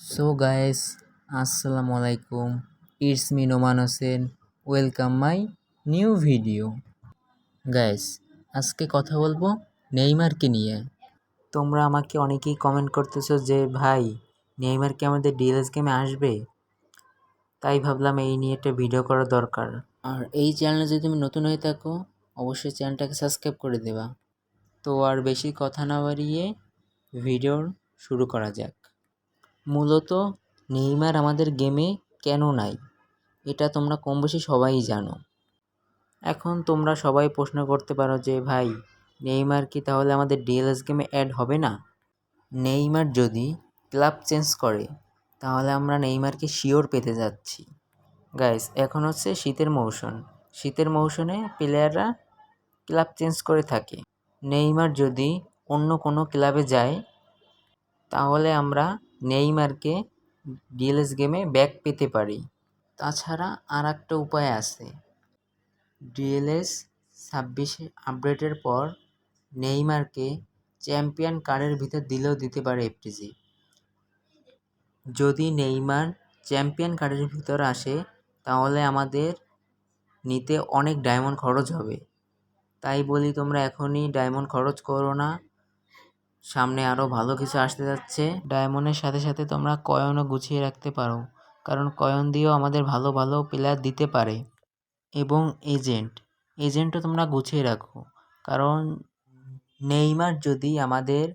So guys আসসালামু আলাইকুম it's me Noman Hossain welcome my new video guys আজকে কথা বলব নেইমারকে নিয়ে। তোমরা আমাকে অনেকেই কমেন্ট করতেছো যে, ভাই, নেইমার কি আমাদের ডিএলএস গেমে আসবে? তাই ভাবলাম এই নিয়ে একটা ভিডিও করা দরকার। আর এই চ্যানেলে যদি তুমি নতুন হয়ে থাকো, অবশ্যই চ্যানেলটাকে সাবস্ক্রাইব করে দেবা। তো আর বেশি কথা না বাড়িয়ে ভিডিও শুরু করা যাক। মূলত নেইমার আমাদের গেমে কেন নাই? এটা তোমরা কম বেশি সবাই জানো। এখন তোমরা সবাই প্রশ্ন করতে পারো যে, ভাই, নেইমার কি তাহলে আমাদের ডিএলএস গেমে অ্যাড হবে না? নেইমার যদি ক্লাব চেঞ্জ করে, তাহলে আমরা নেইমারকে শিওর পেতে যাচ্ছি। গাইস, এখন হচ্ছে শীতের মৌসুম। শীতের মৌসুমে প্লেয়াররা ক্লাব চেঞ্জ করে থাকে। নেইমার যদি অন্য কোনো ক্লাবে যায়, তাহলে আমরা নেইমারকে ডিএলএস গেমে ব্যাক পেতে পারি। তাছাড়া আর একটা উপায় আছে। ডিএলএস ছাব্বিশে আপডেটের পর নেইমারকে চ্যাম্পিয়ন কার্ডের ভিতর দিলেও দিতে পারে এফটিজি। যদি নেইমার চ্যাম্পিয়ন কার্ডের ভিতর আসে, তাহলে আমাদের নিতে অনেক ডায়মন্ড খরচ হবে। তাই বলি তোমরা এখনই ডায়মন্ড খরচ করো না। সামনে আরও ভালো কিছু আসতে যাচ্ছে। ডায়মন্ডের সাথে সাথে তোমরা কয়েনও গুছিয়ে রাখতে পারো, কারণ কয়েন দিয়েও আমাদের ভালো ভালো প্লেয়ার দিতে পারে। এবং এজেন্ট, এজেন্টও তোমরা গুছিয়ে রাখো, কারণ নেইমার যদি আমাদের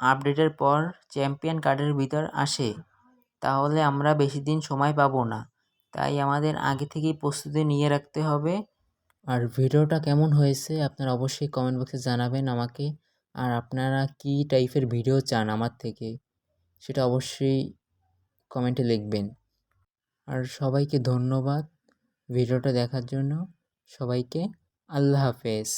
আপডেটের পর চ্যাম্পিয়ন কার্ডের ভিতর আসে, তাহলে আমরা বেশি দিন সময় পাবো না। তাই আমাদের আগে থেকেই প্রস্তুতি নিয়ে রাখতে হবে। আর ভিডিওটা কেমন হয়েছে আপনারা অবশ্যই কমেন্ট বক্সে জানাবেন আমাকে। আর আপনারা কী টাইপের ভিডিও চান আমার থেকে? সেটা অবশ্যই কমেন্টে লিখবেন। আর সবাইকে ধন্যবাদ ভিডিওটা দেখার জন্য। সবাইকে আল্লাহ হাফেজ।